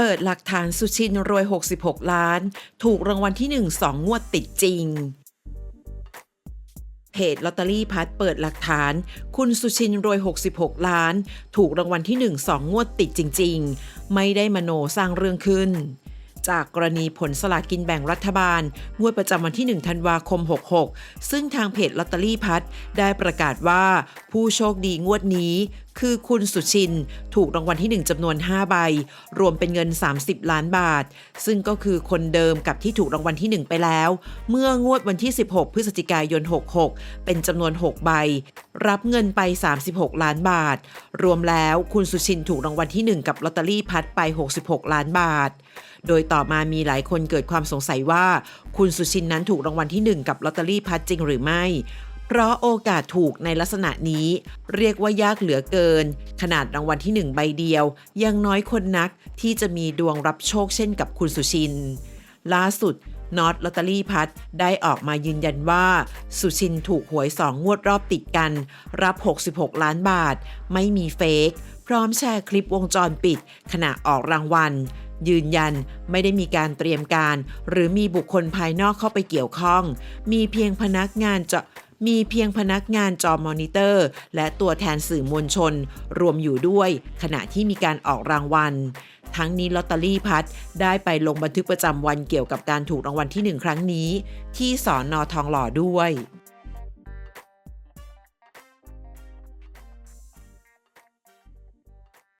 เปิดหลักฐานสุชินรวย 66 ล้าน ถูกรางวัลที่ 1 2 งวดติดจริง เพจลอตเตอรี่พัดเปิดหลักฐาน คุณสุชินรวย 66 ล้าน ถูกรางวัลที่ 1 2 งวดติดจริง ๆ ไม่ได้มโนสร้างเรื่องขึ้น จากกรณีผลสลากินแบ่งรัฐบาล งวดประจำวันที่ 1 ธันวาคม 66 ซึ่งทางเพจลอตเตอรี่พัดได้ประกาศว่าผู้โชคดีงวดนี้คือคุณสุชิน ถูกรางวัลที่ 1จำนวน 5 ใบ รวมเป็นเงิน 30 ล้านบาท ซึ่งก็คือคนเดิมกับที่ถูกรางวัลที่ 1 ไปแล้ว เมื่องวดวันที่ 16 พฤศจิกายน 66 เป็นจำนวน 6 ใบ รับเงินไป 36 ล้านบาท รวมแล้วคุณสุชินถูกรางวัลที่ 1 กับลอตเตอรี่พัดไป 66 ล้านบาท โดยต่อมามีหลายคนเกิดความสงสัยว่า คุณสุชินนั้นถูกรางวัลที่ 1 กับลอตเตอรี่พัดจริงหรือไม่ เพราะโอกาสถูกในลักษณะนี้ เรียกว่ายากเหลือเกิน ขนาดรางวัลที่ 1 ใบเดียว ยังน้อยคนนักที่จะมีดวงรับโชคเช่นกับคุณสุชิน ล่าสุดน็อตลอตเตอรี่พัดได้ออกมายืนยันว่า สุชินถูกหวยสองงวดรอบติดกัน รับ 66 ล้านบาท ไม่มีเฟกพร้อมแชร์คลิปวงจรปิด ขณะออกรางวัล ยืนยันไม่ได้มีการเตรียมการ หรือมีบุคคลภายนอกเข้าไปเกี่ยวข้อง มีเพียงพนักงานจะมีเพียงพนักงานจอมอนิเตอร์ และตัวแทนสื่อมวลชน รวมอยู่ด้วย ขณะที่มีการออกรางวัล ทั้งนี้ลอตเตอรี่พัดได้ไปลงบันทึกประจำวันเกี่ยวกับการถูกรางวัลที่หนึ่งครั้งนี้ ที่สอนอทองหล่อด้วย